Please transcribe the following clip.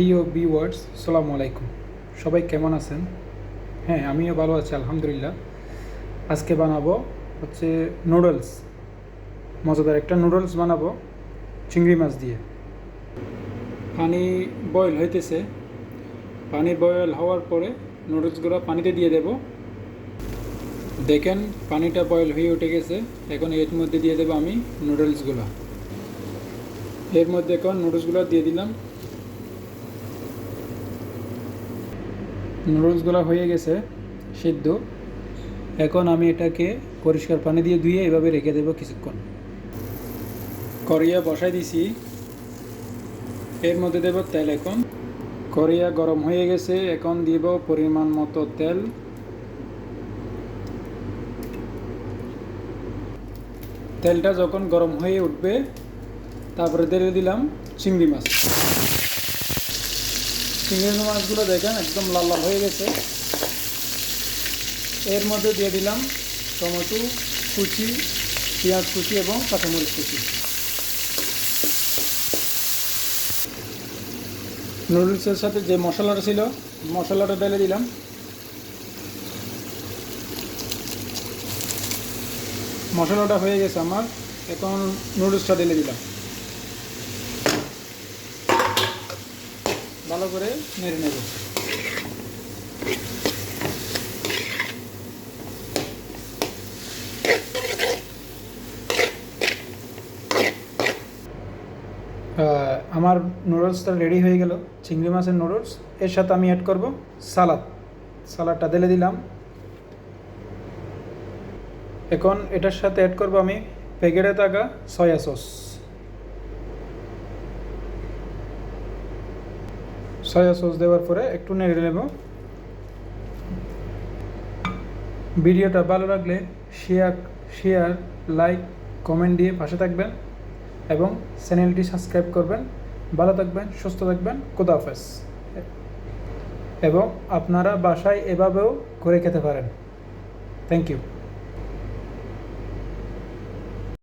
প্রিয় ভিউয়ার্স সালামু আলাইকুম। সবাই কেমন আছেন? হ্যাঁ আমিও ভালো আছি, আলহামদুলিল্লাহ। আজকে বানাবো হচ্ছে নুডলস মজাদার একটা নুডলস বানাবো, চিংড়ি মাছ দিয়ে। পানি বয়েল হইতেছে। পানি বয়েল হওয়ার পরে নুডলসগুলো পানিতে দিয়ে দেব। দেখেন, পানিটা বয়েল হয়ে উঠে গেছে। এখন এর মধ্যে দিয়ে দেবো আমি নুডলসগুলো এর মধ্যে এখন নুডলসগুলো দিয়ে দিলাম। নুডলসগুলো হয়ে গেছে, সিদ্ধ। এখন আমি এটাকে পরিষ্কার পানি দিয়ে ধুয়ে এভাবে রেখে দেবো কিছুক্ষণ। করিয়া বসাই দিছি। এর মধ্যে দেব তেল এখন। করিয়া গরম হয়ে গেছে, এখন দিব পরিমাণ মতো তেল। তেলটা যখন গরম হয়ে উঠবে, তারপরে দিয়ে দিলাম চিংড়ি মাছ। চিংড়ি মাছগুলো দেখেন, একদম লাল লাল হয়ে গেছে। এর মধ্যে দিয়ে দিলাম টমেটো কুচি, পেঁয়াজ কুচি এবং কাঁচামরিচ কুচি। নুডলসের সাথে যে মশলাটা ছিল, মশলাটা ঢেলে দিলাম। মশলাটা হয়ে গেছে আমার, এখন নুডলসটা ঢেলে দিলাম। ভালো করে মেরে নেব। আমার নুডলসটা রেডি হয়ে গেল। চিংড়ি মাছের নুডলস এর সাথে আমি অ্যাড করব সালাদ। সালাদটা ঢেলে দিলাম। এখন এটার সাথে অ্যাড করব আমি প্যাকেটে থাকা সয়া সস সয়া সস দেওয়ার পরে একটু নেড়ে নেব। ভিডিওটা ভালো লাগলে শেয়ার শেয়ার লাইক কমেন্ট দিয়ে পাশে থাকবেন এবং চ্যানেলটি সাবস্ক্রাইব করবেন। ভালো থাকবেন, সুস্থ থাকবেন খুদাফেজ এবং আপনারা বাসায় এভাবেও করে খেতে পারেন। Thank you